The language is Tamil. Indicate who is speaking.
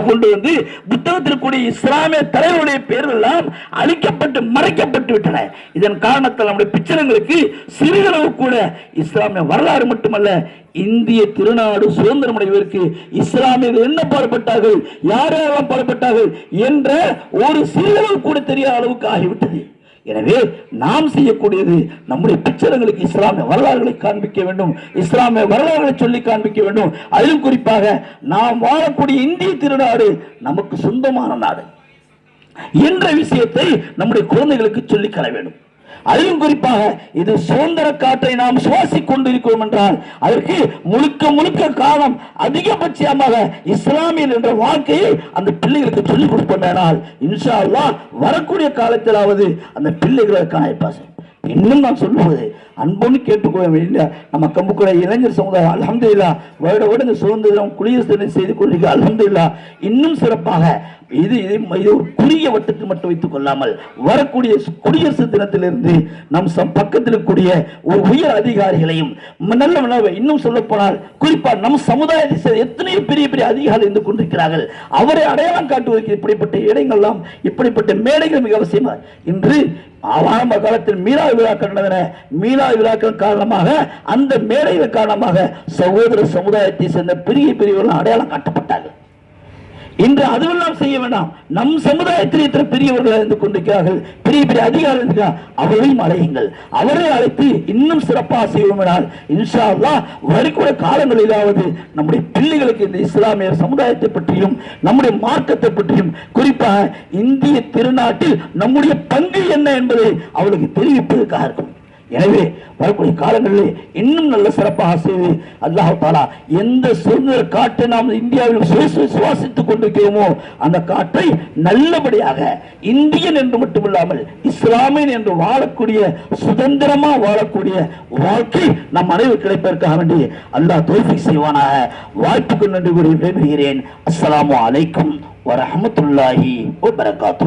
Speaker 1: கொண்டு வந்து புத்தகத்தில் கூடிய இஸ்லாமிய தலைவருடைய பெயர்கள் அழிக்கப்பட்டு மறைக்கப்பட்டு விட்டன. இதன் காரணத்தால் நம்முடைய பிச்சனங்களுக்கு சிறிதளவு கூட இஸ்லாமிய வரலாறு மட்டுமல்ல இந்திய திருநாடு சுதந்திரம் அடைவதற்கு இஸ்லாமியர்கள் என்ன பாடுபட்டார்கள் யாரெல்லாம் பாடுபட்டார்கள் என்ற ஒரு சிறிதளவு கூட தெரியாத அளவுக்கு ஆகிவிட்டது. எனவே நாம் செய்யக்கூடியது நம்முடைய பிச்சரங்களுக்கு இஸ்லாமிய வரலாறுகளை காண்பிக்க வேண்டும் இஸ்லாமிய வரலாறுகளை சொல்லி காண்பிக்க வேண்டும். அதிலும் குறிப்பாக நாம் வாழக்கூடிய இந்திய திருநாடு நமக்கு சொந்தமான நாடு. என்ற விஷயத்தை நம்முடைய குழந்தைகளுக்கு சொல்லிக் கல வேண்டும். அதிலும் குறிப்பாக இது சுதந்திர காற்றை நாம் சுவாசிக் கொண்டிருக்கிறோம் என்றால் அதற்கு முழுக்க முழுக்க காலம் அதிகபட்சமாக இஸ்லாமியர் என்ற வாழ்க்கையை அந்த பிள்ளைகளுக்கு சொல்லிக் கொடுப்பனால் இன்ஷா அல்லாஹ் வரக்கூடிய காலத்திலாவது அந்த பிள்ளைகளை காயப்பாசம் இன்னும் நான் சொல்லுவது அன்புன்னு கேட்டுக்கொள்ள வேண்டிய நம்ம கம்புக்குள்ள இளைஞர் சமுதாயம் அலமதுல்லா வருட வருட இந்த சுதந்திரம் குடியரசு செய்து செய்து அலமது இல்லா இன்னும் சிறப்பாக இது இது ஒரு குறுகிய வட்டத்தில் மட்டும் வைத்துக் கொள்ளாமல் வரக்கூடிய குடியரசு தினத்திலிருந்து நம் சம் பக்கத்தில் இருக்கக்கூடிய ஒரு உயர் அதிகாரிகளையும் நல்ல இன்னும் சொல்ல போனால் குறிப்பாக நம் சமுதாயத்தை சேர்ந்த எத்தனையோ பெரிய பெரிய அதிகாரிகள் இருந்து கொண்டிருக்கிறார்கள். அவரை அடையாளம் காட்டுவதற்கு இப்படிப்பட்ட இடங்கள்லாம் இப்படிப்பட்ட மேடைகள் மிக அவசியமா? இன்று ஆரம்ப காலத்தில் மீனா விழாக்கள் நடந்தன. மீனா விழாக்கள் காரணமாக அந்த மேடைகள் காரணமாக சகோதர சமுதாயத்தை சேர்ந்த பெரிய பெரியவர்கள் அடையாளம் காட்டப்பட்டார்கள். இன்று அதுவெல்லாம் செய்ய வேண்டாம். நம் சமுதாயத்தில் இத்தனை பெரியவர்கள் இருந்து கொண்டிருக்கிறார்கள். பெரிய பெரிய அதிகாரம் இருக்கிறார் அவர்களையும் அழையுங்கள். அவரை அழைத்து இன்னும் சிறப்பாக செய்வோம் இன்ஷா அல்லாஹ் வரக்கூடிய காலங்களிலாவது நம்முடைய பிள்ளைகளுக்கு இந்த இஸ்லாமிய சமுதாயத்தை பற்றியும் நம்முடைய மார்க்கத்தை பற்றியும் குறிப்பாக இந்திய திருநாட்டில் நம்முடைய பங்கு என்ன என்பதை அவளுக்கு தெரிவிப்பதற்காக இருக்கும். எனவே வரக்கூடிய காலங்களில் இன்னும் நல்ல சிறப்பாக செய்து அல்லாஹ் தாலா எந்த சுதந்திர காற்றை நாம் இந்தியாவில் சுவாசித்துக் கொண்டிருக்கிறோமோ அந்த காற்றை நல்லபடியாக இந்தியன் என்று மட்டுமில்லாமல் இஸ்லாமியன் என்று வாழக்கூடிய சுதந்திரமா வாழக்கூடிய வாழ்க்கை நம் அனைவரும் கிடைப்பதற்காக வேண்டி அல்லாஹ் தோல்வி செய்வானாக. வாய்ப்புக்கு நன்றி கூறி விரும்புகிறேன் அஸ்லாம் அலைக்கும் வரமத்துல்லாஹி வரகாத்து